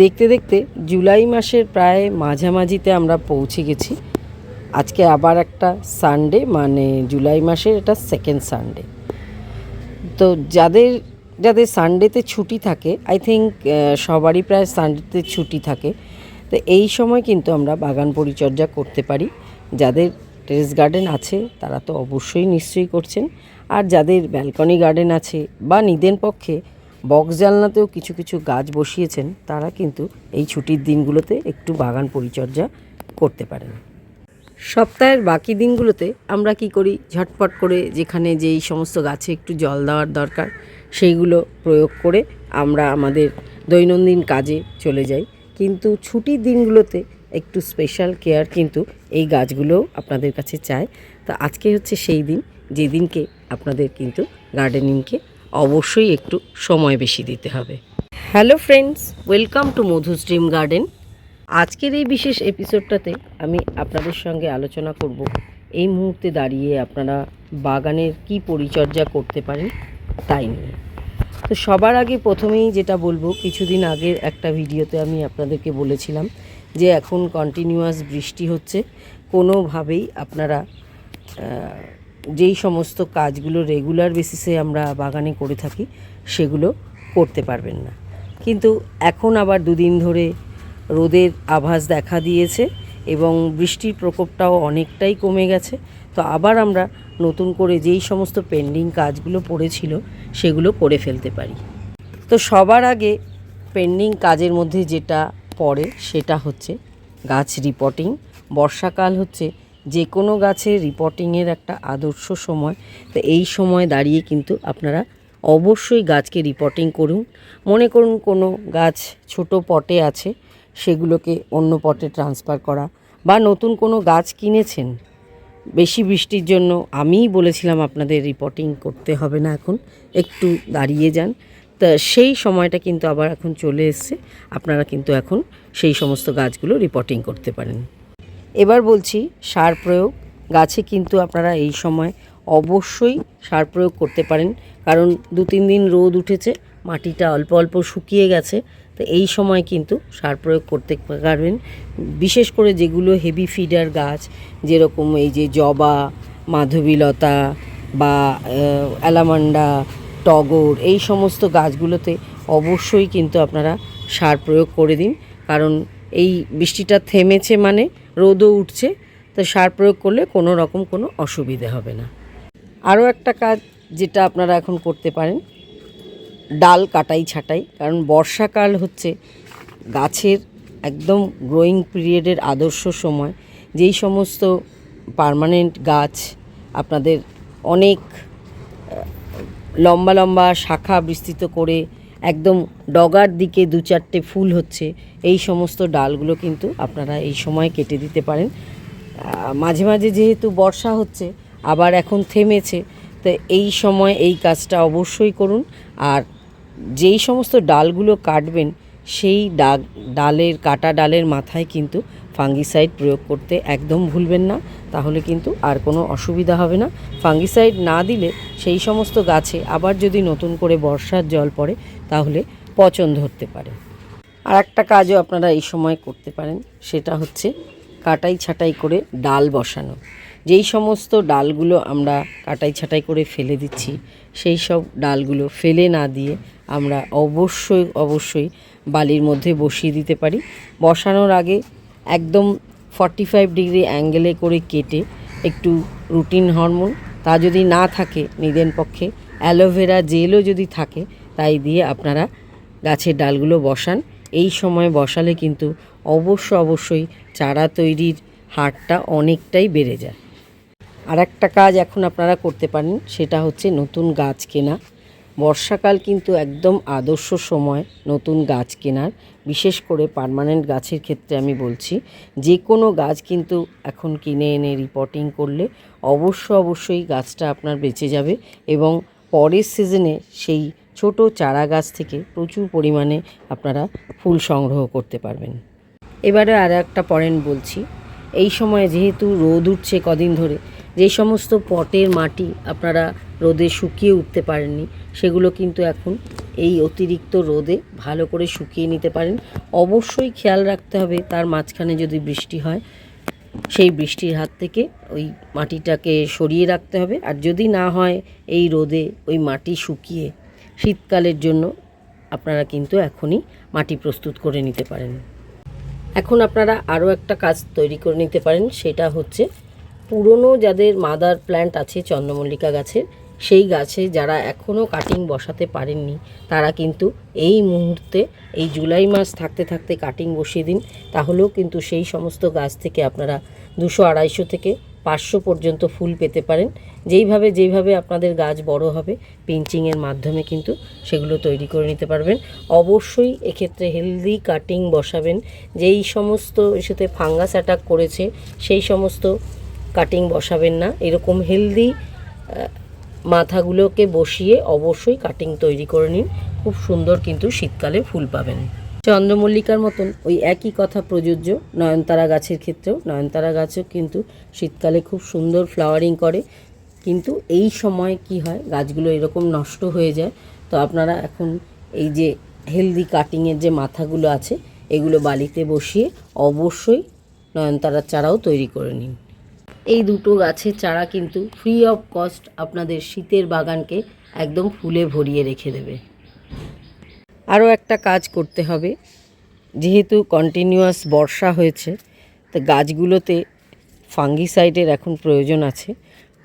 দেখতে দেখতে জুলাই মাসের প্রায় মাঝামাঝিতে আমরা পৌঁছে গেছি। আজকে আবার একটা সানডে মানে জুলাই মাসের এটা সেকেন্ড সানডে তো যাদের যাদের সানডেতে ছুটি থাকে আই থিঙ্ক সবারই প্রায় সানডেতে ছুটি থাকে। তো এই সময় কিন্তু আমরা বাগান পরিচর্যা করতে পারি। যাদের টেরেস গার্ডেন আছে, তারা তো অবশ্যই নিশ্চয়ই করছেন। আর যাদের ব্যালকনি গার্ডেন আছে বা নিদেন পক্ষে বক্স জানলাতেও কিছু কিছু গাছ বসিয়েছেন, তারা কিন্তু এই ছুটির দিনগুলোতে একটু বাগান পরিচর্যা করতে পারেন। সপ্তাহের বাকি দিনগুলোতে আমরা কি করি? ঝটপট করে যেখানে যেই সমস্ত গাছে একটু জল দেওয়ার দরকার, সেইগুলো প্রয়োগ করে আমরা আমাদের দৈনন্দিন কাজে চলে যাই। কিন্তু ছুটির দিনগুলোতে একটু স্পেশাল কেয়ার কিন্তু এই গাছগুলোও আপনাদের কাছে চায় তো আজকে হচ্ছে সেই দিন, যেদিনকে আপনাদের কিন্তু গার্ডেনিংকে অবশ্যই একটু সময় বেশি দিতে হবে। Hello friends welcome to Madhu stream garden আজকের এই বিশেষ এপিসোডটাতে আমি আপনাদের সঙ্গে আলোচনা করব এই মুহূর্তে দাঁড়িয়ে আপনারা বাগানের কি পরিচর্যা করতে পারেন তাই নিয়ে। তো সবার আগে প্রথমেই যেটা বলব কিছুদিন আগের একটা ভিডিওতে আমি আপনাদেরকে বলেছিলাম যে এখন কন্টিনিউয়াস বৃষ্টি হচ্ছে। কোনোভাবেই আপনারা যেই সমস্ত কাজগুলো রেগুলার বেসিসে আমরা বাগানে করে থাকি, সেগুলো করতে পারবেন না। কিন্তু এখন আবার দুদিন ধরে রোদের আভাস দেখা দিয়েছে এবং বৃষ্টির প্রকোপটাও অনেকটাই কমে গেছে। তো আবার আমরা নতুন করে যেই সমস্ত পেন্ডিং কাজগুলো পড়েছিল, সেগুলো করে ফেলতে পারি। তো সবার আগে পেন্ডিং কাজের মধ্যে যেটা পড়ে, সেটা হচ্ছে গাছ রিপোর্টিং বর্ষাকাল হচ্ছে যে কোনো গাছের রিপোর্টিংয়ের একটা আদর্শ সময়, তো এই সময় দাঁড়িয়ে কিন্তু আপনারা অবশ্যই গাছকে রিপোর্টিং করুন। মনে করুন কোনো গাছ ছোট পটে আছে, সেগুলোকে অন্য পটে ট্রান্সফার করা বা নতুন কোনো গাছ কিনেছেন, বেশি বৃষ্টির জন্য আমিই বলেছিলাম আপনাদের রিপোর্টিং করতে হবে না এখন, একটু দাঁড়িয়ে যান। তা সেই সময়টা কিন্তু আবার এখন চলে এসছে, আপনারা কিন্তু এখন সেই সমস্ত গাছগুলো রিপোর্টিং করতে পারেন। এবার বলছি, সার প্রয়োগ, গাছে কিন্তু আপনারা এই সময় অবশ্যই সার প্রয়োগ করতে পারেন। কারণ দু তিন দিন রোদ উঠেছে, মাটিটা অল্প অল্প শুকিয়ে গেছে, তো এই সময় কিন্তু সার প্রয়োগ করতে পারবেন। বিশেষ করে যেগুলো হেভি ফিডার গাছ, যেরকম এই যে জবা, মাধবীলতা বা অ্যালামান্ডা, টগর, এই সমস্ত গাছগুলোতে অবশ্যই কিন্তু আপনারা সার প্রয়োগ করে দিন। কারণ এই বৃষ্টিটা থেমেছে মানে রোদও উঠছে, তো সার প্রয়োগ করলে কোনো রকম কোনো অসুবিধে হবে না। আরও একটা কাজ যেটা আপনারা এখন করতে পারেন, ডাল কাটাই ছাটাই, কারণ বর্ষাকাল হচ্ছে, গাছের একদম গ্রোয়িং পিরিয়ডের আদর্শ সময়, যেই সমস্ত পার্মানেন্ট গাছ আপনাদের অনেক লম্বা লম্বা শাখা বিস্তৃত করে একদম ডগার দিকে দু চারটে ফুল হচ্ছে। এই সমস্ত ডালগুলো কিন্তু আপনারা এই সময় কেটে দিতে পারেন। মাঝে মাঝে যেহেতু বর্ষা হচ্ছে, আবার এখন থেমেছে, তো এই সময় এই কাজটা অবশ্যই করুন। আর যেই সমস্ত ডালগুলো কাটবেন, সেই ডালের, কাটা ডালের মাথায় কিন্তু ফাঙ্গিসাইড প্রয়োগ করতে একদম ভুলবেন না, তাহলে কিন্তু আর কোনো অসুবিধা হবে না। ফাঙ্গিসাইড না দিলে সেই সমস্ত গাছে আবার যদি নতুন করে বর্ষার জল পড়ে, তাহলে পচন ধরতে পারে। আর একটা কাজও আপনারা এই সময় করতে পারেন, সেটা হচ্ছে কাটাই ছাটাই করে ডাল বসানো। যেই সমস্ত ডালগুলো আমরা কাটাই ছাটাই করে ফেলে দিচ্ছি, সেই সব ডালগুলো ফেলে না দিয়ে আমরা অবশ্যই অবশ্যই বালির মধ্যে বসিয়ে দিতে পারি। বসানোর আগে একদম ফর্টি ফাইভ ডিগ্রি অ্যাঙ্গেলে করে কেটে একটু রুটিন হরমোন তা যদি না থাকে নিদেন পক্ষে অ্যালোভেরা জেলও যদি থাকে, তাই দিয়ে আপনারা গাছের ডালগুলো বসান। এই সময় বসালে কিন্তু অবশ্য অবশ্যই চারা তৈরির হারটা অনেকটাই বেড়ে যায়। আর একটা কাজ এখন আপনারা করতে পারেন, সেটা হচ্ছে নতুন গাছ কেনা। বর্ষাকাল কিন্তু একদম আদর্শ সময় নতুন গাছ কেনার, বিশেষ করে পার্মানেন্ট গাছের ক্ষেত্রে আমি বলছি। যে কোনো গাছ কিন্তু এখন কিনে এনে রিপোর্টিং করলে অবশ্য অবশ্যই গাছটা আপনার বেঁচে যাবে এবং পরের সিজনে সেই ছোট চারা গাছ থেকে প্রচুর পরিমাণে আপনারা ফুল সংগ্রহ করতে পারবেন। এবারে আর একটা পয়েন্ট বলছি। এই সময় যেহেতু রোদ উঠছে কদিন ধরে যে সমস্ত পটের মাটি আপনারা রোদে শুকিয়ে উঠতে পারেননি, সেগুলো কিন্তু এখন এই অতিরিক্ত রোদে ভালো করে শুকিয়ে নিতে পারেন। অবশ্যই খেয়াল রাখতে হবে, তার মাঝখানে যদি বৃষ্টি হয়, সেই বৃষ্টির হাত থেকে ওই মাটিটাকে সরিয়ে রাখতে হবে। আর যদি না হয় এই রোদে ওই মাটি শুকিয়ে শীতকালের জন্য আপনারা কিন্তু এখনই মাটি প্রস্তুত করে নিতে পারেন। এখন আপনারা আরও একটা কাজ তৈরি করে নিতে পারেন, সেটা হচ্ছে পুরনো যাদের মাদার প্ল্যান্ট আছে চন্দ্রমল্লিকা গাছের, সেই গাছে যারা এখনও কাটিং বসাতে পারেননি, তারা কিন্তু এই মুহূর্তে, এই জুলাই মাস থাকতে থাকতে কাটিং বসিয়ে দিন। তাহলেও কিন্তু সেই সমস্ত গাছ থেকে আপনারা দুশো আড়াইশো থেকে পাঁচশো পর্যন্ত ফুল পেতে পারেন। যেইভাবে যেইভাবে আপনাদের গাছ বড় হবে পিঞ্চিংয়ের মাধ্যমে কিন্তু সেগুলো তৈরি করে নিতে পারবেন। অবশ্যই এক্ষেত্রে হেলদি কাটিং বসাবেন। যেই সমস্ত ইস্যুতে ফাঙ্গাস অ্যাটাক করেছে, সেই সমস্ত কাটিং বসাবেন না। এরকম হেলদি মাথাগুলোকে বসিয়ে অবশ্যই কাটিং তৈরি করে নিন। খুব সুন্দর কিন্তু শীতকালে ফুল পাবেন। চন্দ্রমল্লিকার মতন ওই একই কথা প্রযোজ্য নয়নতারা গাছের ক্ষেত্রেও। নয়নতারা গাছও কিন্তু শীতকালে খুব সুন্দর ফ্লাওয়ারিং করে। কিন্তু এই সময় কি হয়, গাছগুলো এরকম নষ্ট হয়ে যায়। তো আপনারা এখন এই যে হেলদি কাটিংয়ের যে মাথাগুলো আছে, এগুলো বালিতে বসিয়ে অবশ্যই নয়নতারার চারাও তৈরি করে নিন। এই দুটো গাছের চারা কিন্তু ফ্রি অফ কস্ট আপনাদের শীতের বাগানকে একদম ফুলে ভরিয়ে রেখে দেবে। আরও একটা কাজ করতে হবে, যেহেতু কন্টিনিউয়াস বর্ষা হয়েছে, তো গাছগুলোতে ফাঙ্গিসাইডের এখন প্রয়োজন আছে।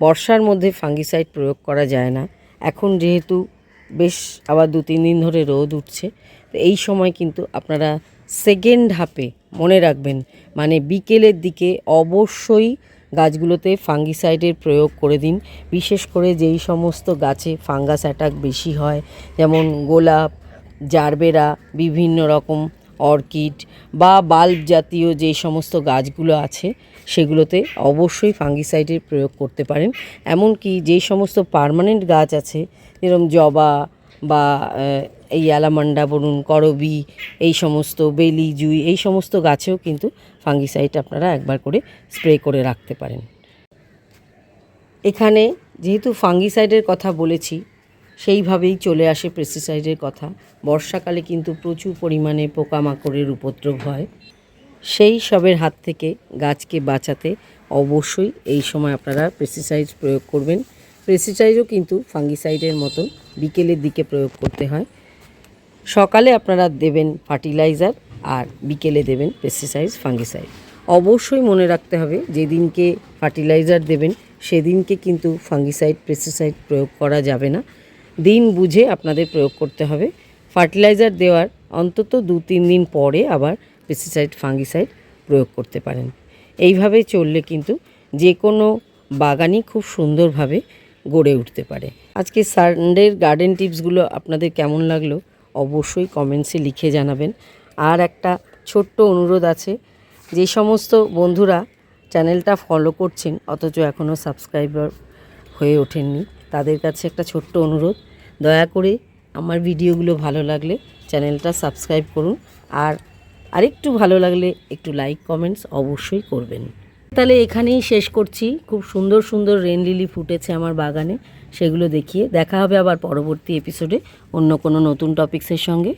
বর্ষার মধ্যে ফাঙ্গিসাইড প্রয়োগ করা যায় না। এখন যেহেতু বেশ আবার দু তিন দিন ধরে রোদ উঠছে, তো এই সময় কিন্তু আপনারা সেকেন্ড হাফে মনে রাখবেন মানে বিকেলের দিকে অবশ্যই গাছগুলোতে ফাঙ্গিসাইডের প্রয়োগ করে দিন। বিশেষ করে যেই সমস্ত গাছে ফাঙ্গাস অ্যাটাক বেশি হয়, যেমন গোলাপ, জারবেরা, বিভিন্ন রকম অর্কিড বা বাল্ব জাতীয় যে সমস্ত গাছগুলো আছে, সেগুলোতে অবশ্যই ফাঙ্গিসাইডের প্রয়োগ করতে পারেন। এমনকি যে সমস্ত পার্মানেন্ট গাছ আছে, যেরকম জবা বা এই অ্যালামান্ডা বলুন, করবি, এই সমস্ত, বেলি জুই, এই সমস্ত গাছেও কিন্তু ফাঙ্গিসাইড আপনারা একবার করে স্প্রে করে রাখতে পারেন। এখানে যেহেতু ফাঙ্গিসাইডের কথা বলেছি, সেইভাবেই চলে আসে পেস্টিসাইডের কথা। বর্ষাকালে কিন্তু প্রচুর পরিমাণে পোকামাকড়ের উপদ্রব হয়। সেই সবের হাত থেকে গাছকে বাঁচাতে অবশ্যই এই সময় আপনারা পেস্টিসাইড প্রয়োগ করবেন। পেস্টিসাইডও কিন্তু ফাঙ্গিসাইডের মতো বিকেলের দিকে প্রয়োগ করতে হয়। সকালে আপনারা দেবেন ফার্টিলাইজার আর বিকেলে দেবেন পেস্টিসাইড, ফাঙ্গিসাইড। অবশ্যই মনে রাখতে হবে, যেদিনকে ফার্টিলাইজার দেবেন, সেদিনকে কিন্তু ফাঙ্গিসাইড, পেস্টিসাইড প্রয়োগ করা যাবে না। দিন বুঝে আপনাদের প্রয়োগ করতে হবে। ফার্টিলাইজার দেওয়ার অন্তত দু তিন দিন পরে আবার পেস্টিসাইড, ফাঙ্গিসাইড প্রয়োগ করতে পারেন। এইভাবে চললে কিন্তু যে কোনো বাগানই খুব সুন্দরভাবে গড়ে উঠতে পারে। আজকে সানডের গার্ডেন টিপসগুলো আপনাদের কেমন লাগল? অবশ্যই কমেন্টসে লিখে জানাবেন। আর একটা ছোট্ট অনুরোধ আছে, যে সমস্ত বন্ধুরা চ্যানেলটা ফলো করছেন, অথচ এখনও সাবস্ক্রাইবার হয়ে ওঠেননি, তাদের কাছে একটা ছোট্ট অনুরোধ। দয়া করে আমার ভিডিওগুলো ভালো লাগলে চ্যানেলটা সাবস্ক্রাইব করুন, আর আরেকটু ভালো লাগলে একটু লাইক কমেন্টস অবশ্যই করবেন। তাহলে এখানেই শেষ করছি। খুব সুন্দর সুন্দর রেন লিলি ফুটেছে আমার বাগানে। সেগুলো দেখিয়ে দেখা হবে আবার পরবর্তী এপিসোডে অন্য কোনো নতুন টপিক্সের সঙ্গে।